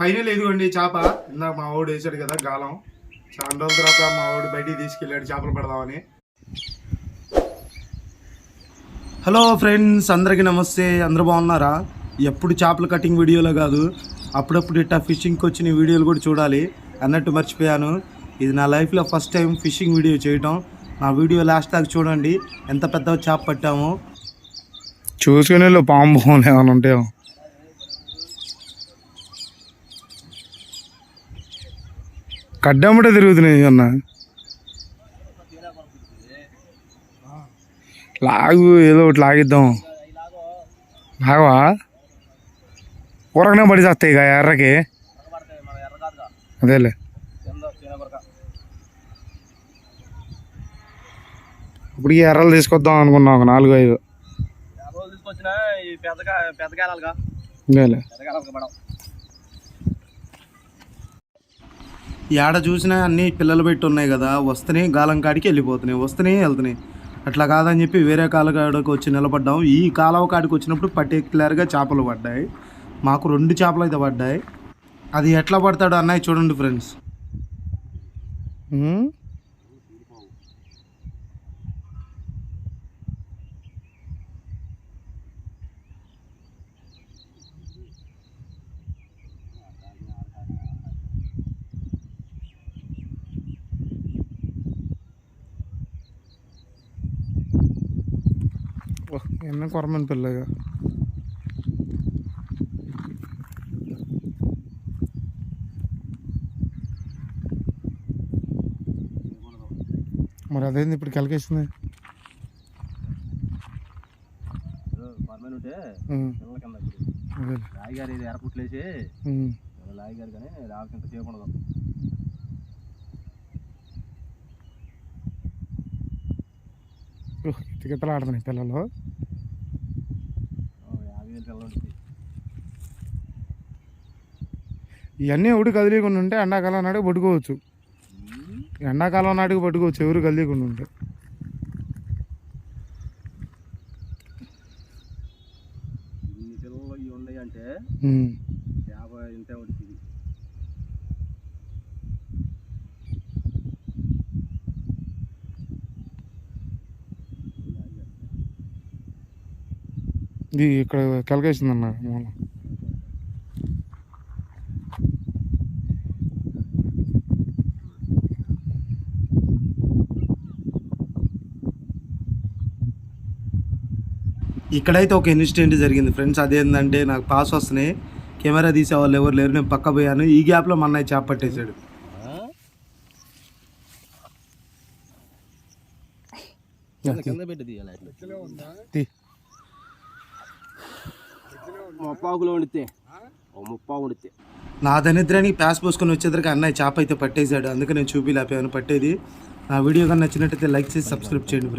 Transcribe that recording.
Final ఎదుగుండి చేప. ఇందాక మా వాడు వేసాడు కదా గాలం. చాలా రోజుల తర్వాత మా వాడు బయటికి తీసుకెళ్ళాడు చేపలు పడదామని. హలో ఫ్రెండ్స్ అందరికీ నమస్తే. అందరూ బాగున్నారా? ఎప్పుడు చేపల కటింగ్ వీడియోలో కాదు. అప్పుడప్పుడు ఇట్టా ఫిషింగ్కి వచ్చిన వీడియోలు కూడా చూడాలి. అన్నట్టు మర్చిపోయాను. ఇది నా లైఫ్లో ఫస్ట్ టైం ఫిషింగ్ వీడియో చేయటం. నా వీడియో లాస్ట్ దాకా చూడండి. ఎంత పెద్ద చేప పట్టామో. చూసుకునే పాము ఏమైనా ఉంటాయో కడ్డమ్మటే తిరుగుతున్నాయి అన్న. లాగు ఏదో ఒకటి లాగిద్దాం. లాగవా? ఊరకనే పడి చేస్తాయి ఇక ఎర్రకి. అదేలే. ఇప్పుడు ఈ ఎర్రలు తీసుకొద్దాం అనుకున్నాం ఒక నాలుగు ఐదు. తీసుకొచ్చిన పెద్దగా అదేలే. ఏడ చూసినా అన్ని పిల్లలు పెట్టి ఉన్నాయి కదా వస్తేనే గాలం కాడికి వెళ్ళిపోతున్నాయి వస్తేనే వెళ్తున్నాయి. అట్లా కాదని చెప్పి వేరే కాలువ కాడికి వచ్చి నిలబడ్డాం. ఈ కాలువ కాడికి వచ్చినప్పుడు పర్టికులర్గా చేపలు పడ్డాయి. మాకు రెండు చేపలు అయితే పడ్డాయి. అది ఎట్లా పడతాడు అన్నయ్య చూడండి ఫ్రెండ్స్. ఎన్న కొరమని పిల్లగా మరి అదేంది ఇప్పుడు అదే రాయి గారు ఇది ఎరపుట్లేసి గారు కానీ రావకింత చేయకూడదు ఆడుతున్నాయి పిల్లలు. ఇవన్నీ ఎవడు కదిలీకుండా ఉంటే ఎండాకాలం నాటికి పట్టుకోవచ్చు. ఎండాకాలం నాటికి పట్టుకోవచ్చు ఎవరు కదిలీకుండా ఉంటే. అంటే. యాభై ఇంతే ఉంటుంది. ఇది ఇక్కడ కలిగేసింది అన్న మూలం ఇక్కడైతే ఒక ఇన్సిడెంట్ జరిగింది ఫ్రెండ్స్? అదేంటంటే నాకు పాస్ వస్తున్నాయి. కెమెరా తీసే వాళ్ళు ఎవరు లేరు నేను పక్క పోయాను. ఈ గ్యాప్లో మా అన్నయ్య చేప పట్టేశాడు. కింద పెట్టి తీయాలి తీ. వండితే. ఓ ముప్పావు వండితే. నా దరిద్రానికి ప్యాస్ పోసుకొని వచ్చేసరికి అన్నయ్య చేప అయితే పట్టేశాడు. అందుకే నేను చూపిలేపాను పట్టేది. నా వీడియో కానీ నచ్చినట్టయితే లైక్ చేసి సబ్స్క్రైబ్ చేయండి